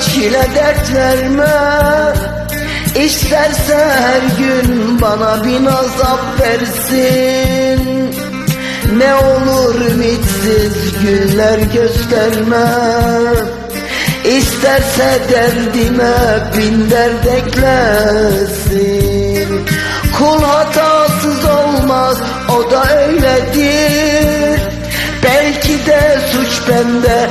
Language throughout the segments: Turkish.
çile dert verme İsterse her gün bana bin azap versin. Ne olur ümitsiz günler gösterme. İsterse derdime bin dert eklesin. Kul hatasız olmaz o da öyledir. Belki de suç bende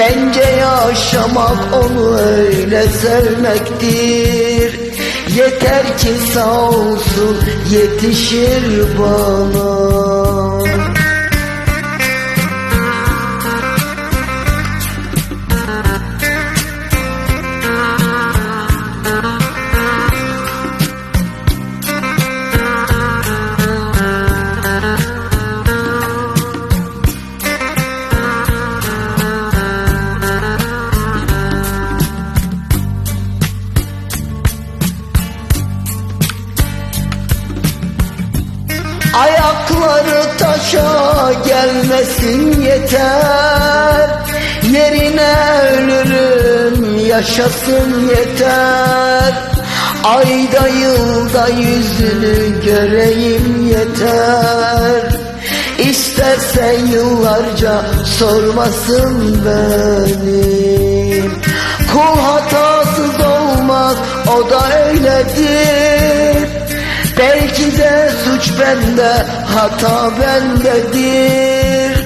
Bence yaşamak onu öyle sevmektir. Yeter ki sağ olsun yetişir bana Ayakları taşa gelmesin yeter. Yerine ölürüm yaşasın yeter. Ayda yılda yüzünü göreyim yeter. İsterse yıllarca sormasın benim bende, hata bendedir.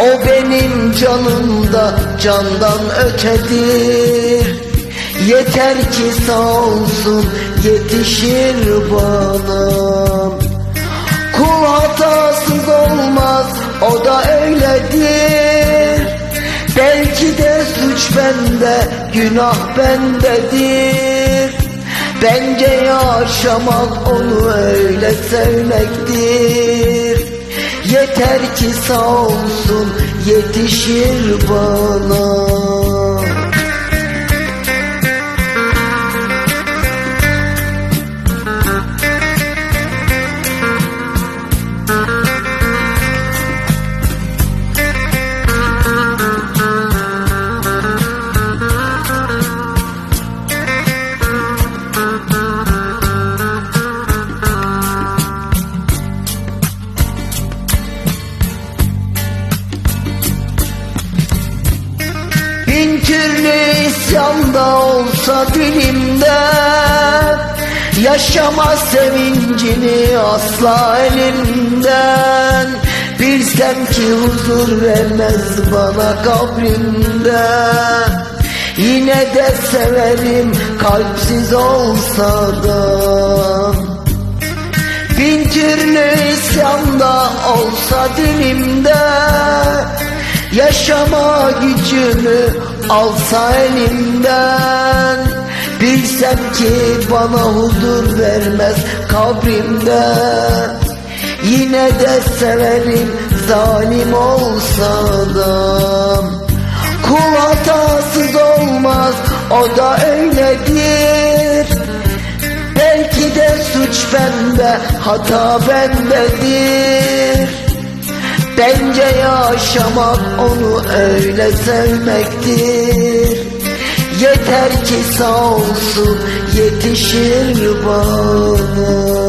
O benim canımda candan ötedir. Yeter ki sağ olsun yetişir bana. Kul hatasız olmaz o da öyledir. Belki de suç bende, günah bendedir Bence yaşamak onu öyle sevmektir. Yeter ki sağ olsun yetişir bana Bin türlü isyanda olsa dilimde Yaşama sevincini asla elimden Bilsem ki huzur vermez bana kabrimde Yine de severim kalpsiz olsa da. Bin türlü isyanda olsa dilimde Yaşama gücümü alsa elimden Bilsem ki bana huzur vermez kabrimde Yine de severim zalim olsa da. Kul hatasız olmaz o da öyledir. Belki de suç bende hata bendedir Bence yaşamak onu öyle sevmektir. Yeter ki sağ olsun yetişir bana